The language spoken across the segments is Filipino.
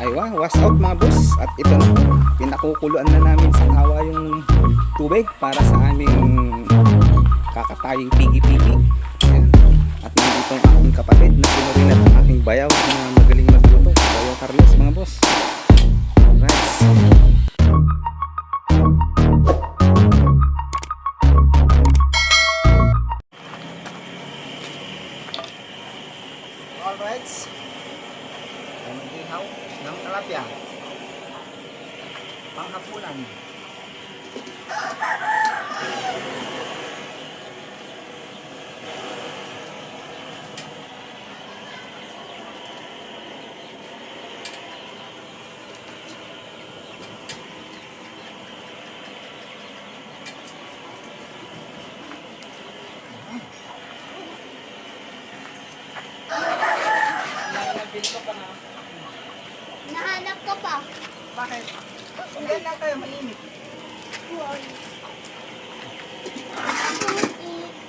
Aywa, was out mga boss. At ito na, pinakukuluan na namin sa tawa yung tubig para sa aming kakataying pigi-pigi. Ayan. At nandito ang aking kapatid na sinurin at ang aking bayaw na magaling magluto. Bayaw Carlos mga boss. Alright. Panghapunan. Nahanap ko pa. Bakit? Hindi lang tayo mainit.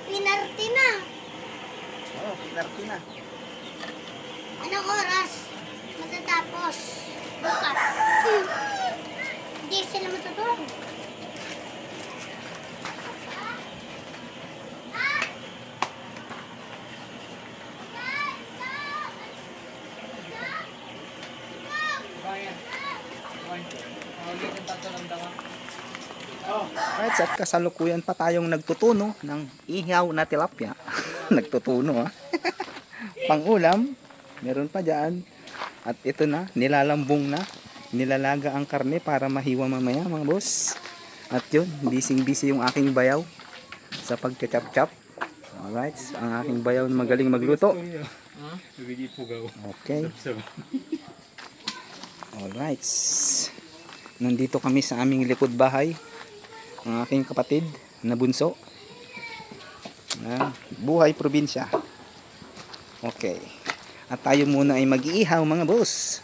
Pinarti na. Oo, oh, pinarti na. Anong oras? Matatapos. Bukas. Hindi sila matutulog. Right, at kasalukuyan pa tayong nagtutuno ng ihaw na tilapia. nagtutuno ha. Pangulam, meron pa dyan. At ito na, nilalambong na. Nilalaga ang karne para mahiwa mamaya mga boss. At yun, busy-busy yung aking bayaw sa pagkachap-chap. Alright, ang aking bayaw magaling magluto. Okay. Alright. Nandito kami sa aming likod bahay. Ang aking kapatid na bunso. Ah, buhay probinsya. Okay. At tayo muna ay mag-iihaw mga boss.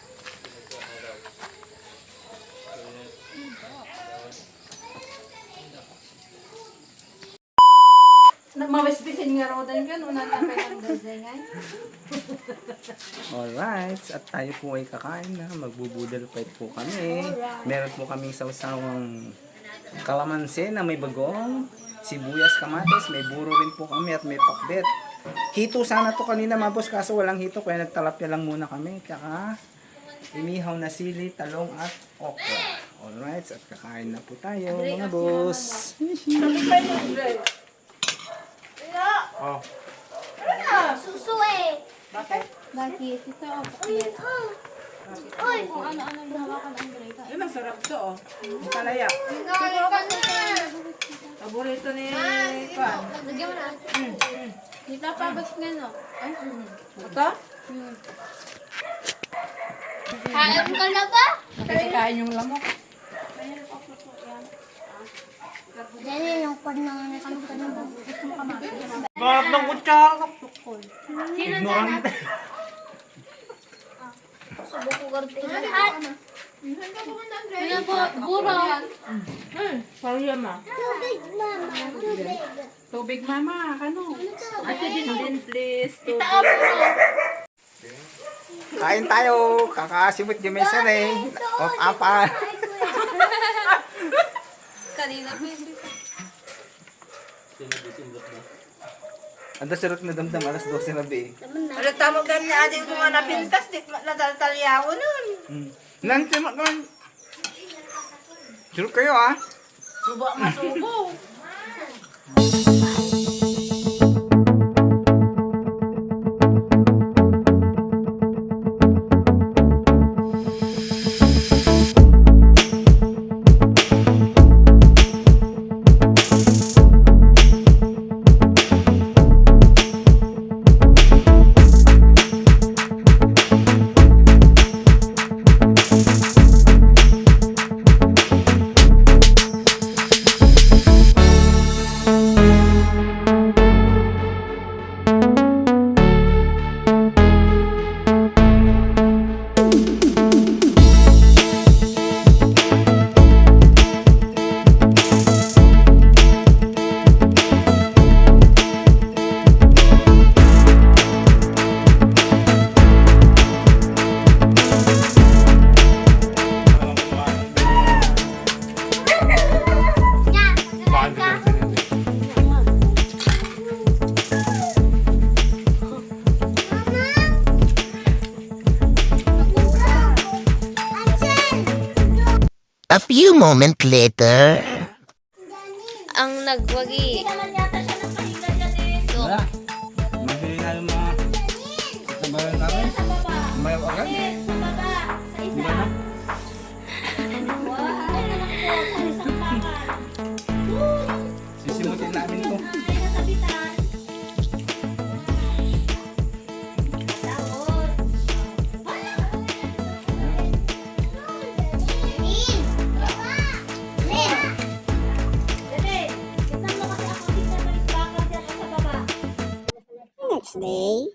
Nagmawesbisin nga raw din yan. Una na kayo ng daday Alright. At tayo po ay kakain na. Magbubudal fight po kami. Meron po kaming sausawang kalamansi na may bagong. Sibuyas, kamatis. May buro rin po kami at may pakbet. Hito sana to kanina mga boss kaso walang hito kaya nagtalapya lang muna kami. Kaka imihaw na sili, talong at okra. Alright. At kakain na po tayo mga boss. Oh. Suso eh. Bakit? Bakit? Ito, oh. Uy, kung ano-ano yung hawakan ang greta. Ay, masarap to, oh. Ang Talaya. nagalit ka na. Paborito ni Ah, Kwan. Lagyan mo na. Dito pabas nga no. Ay, Ito? Kain ka na ba? Nakikikain yung lamok. Dali yung kwan na nga kami ka na ba? Gusto mo kamatis? Bakit ng kutsara? Ignorante. Subo ko garte. At Ano po, buro. Sorry, ma. tubig, mama. Tubig. Tubig, mama. Ano? Ate din din, please. Tubig. Kain tayo. Kakasimot yung mesa na eh. Of apa. Kanina pa Ando sirot na damdam. Alas 12 na be. Ano tamo ganyan ating mga napintas? Di nadaltalyaw nun. Mm. Nanti mak naman. Sirot kayo ah. Subo ang masubo. Few moments later. Ang nagwagi. Wala. Born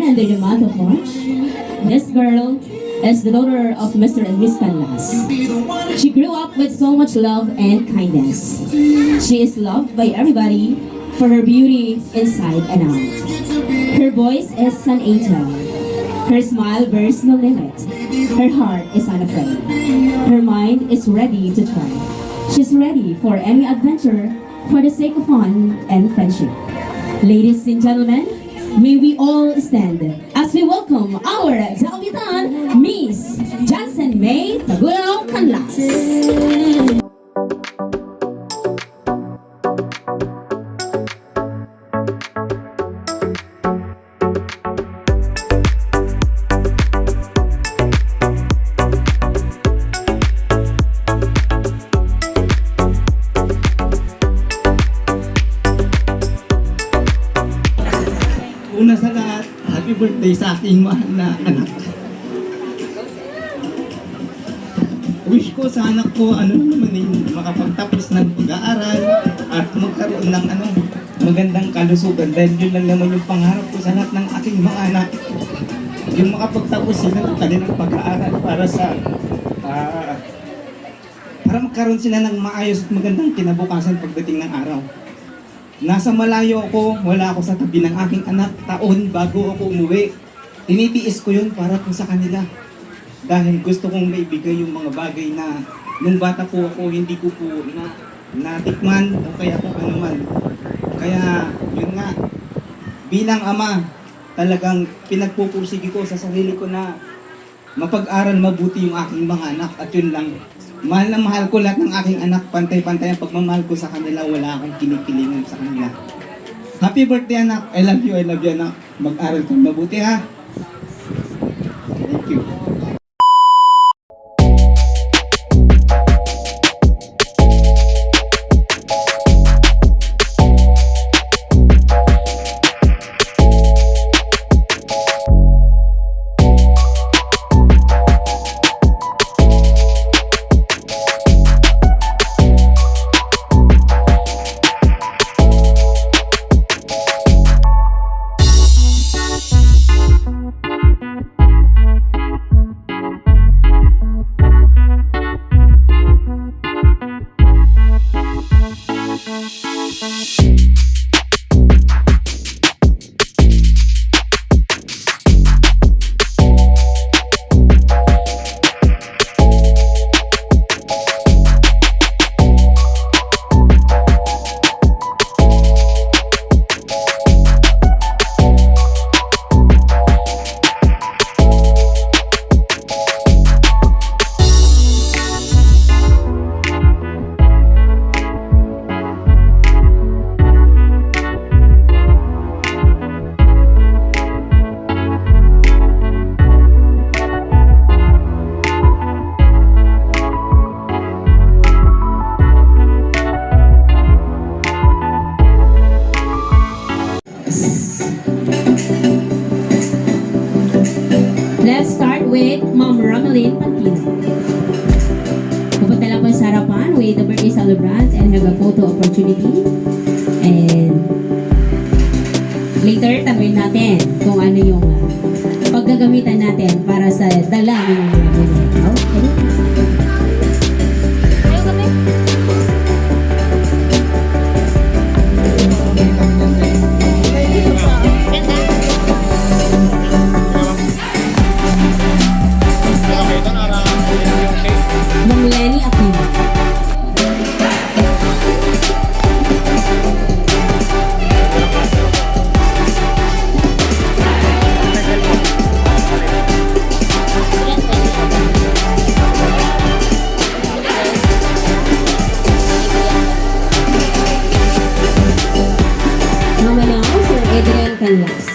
under the month of March, this girl is the daughter of Mr. and Miss Canlas. She grew up with so much love and kindness. She is loved by everybody for her beauty inside and out. Her voice is an angel. Her smile bears no limit. Her heart is unafraid. Her mind is ready to try. She's ready for any adventure for the sake of fun and friendship. Ladies and gentlemen, may we all stand as we welcome our Davitan, Miss Johnson May Tagulaw Canlas. Birthday sa aking mahal na anak. Wish ko sa anak ko, ano naman eh, makapagtapos ng pag-aaral at magkaroon ng ano, magandang kalusugan dahil yun lang naman yung pangarap ko sa lahat ng aking mga anak. Yung makapagtapos sila ng kanilang pag-aaral para sa ah, para magkaroon sila ng maayos at magandang kinabukasan pagdating ng araw. Nasa malayo ako, wala ako sa tabi ng aking anak taon bago ako umuwi. Tinitiis ko yun para po sa kanila. Dahil gusto kong maibigay yung mga bagay na nung bata po ako, hindi ko po na, natikman o kaya kung ano man. Kaya, yun nga, bilang ama, talagang pinagpupursige ko sa sarili ko na mapag-aral mabuti yung aking mga anak at yun lang. Mahal na mahal ko lahat ng aking anak, pantay-pantay ang pagmamahal ko sa kanila, wala akong kinikilingan sa kanila. Happy birthday anak, I love you, I love you anak. Mag-aral kang mabuti ha. Romeline Pantino. Pupunta lang po sa harapan with the birthday celebrant and have a photo opportunity. And later, tanungin natin kung ano yung uh, paggagamitan natin para sa dala ng mga Elias.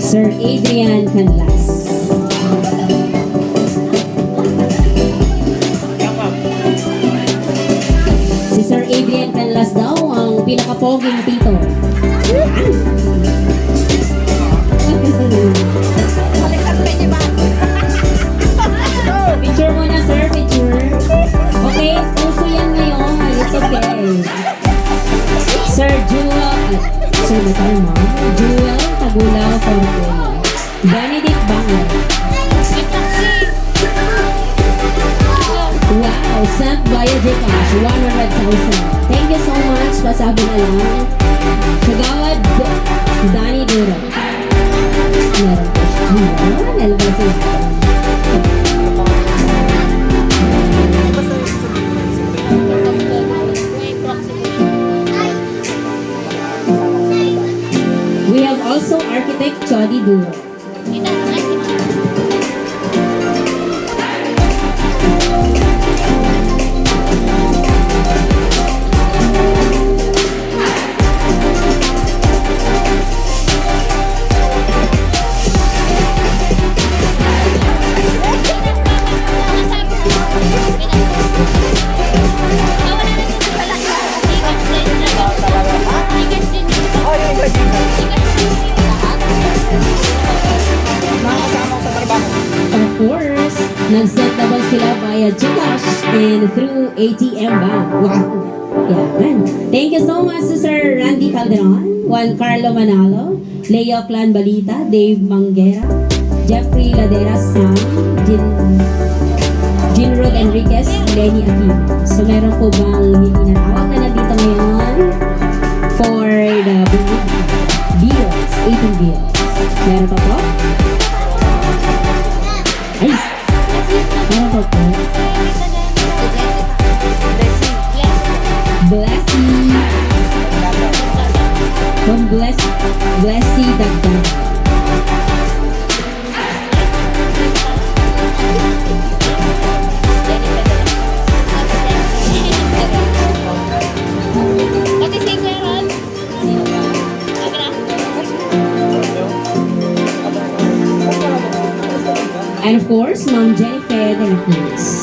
Sir Adrian Canlas. Si Sir Adrian Canlas daw ang pinakapoging tito. Picture mo na, Sir Uh, Sir Matar mo, Jewel Tagulaw Fortuna. Benedict Banger. Wow, sent via Gcash, 100,000. Thank you so much. Pasabi na lang. Kagawad Danny Duro. Meron po siya. Ayan, alam mo We have also architect Chody Duro. Nag-set naman sila via Gcash and through ATM Bank. Wow! Yan. Thank you so much Sir Randy Calderon, Juan Carlo Manalo, Leo Clan Balita, Dave Manguera, Jeffrey Ladera Sam, Jin, Jinrod Enriquez, Lenny Aquino. So meron po bang hindi natawag na nandito ngayon for the bills, 18 bills? Meron pa po? And of course, Ma'am Jennifer de la Cruz.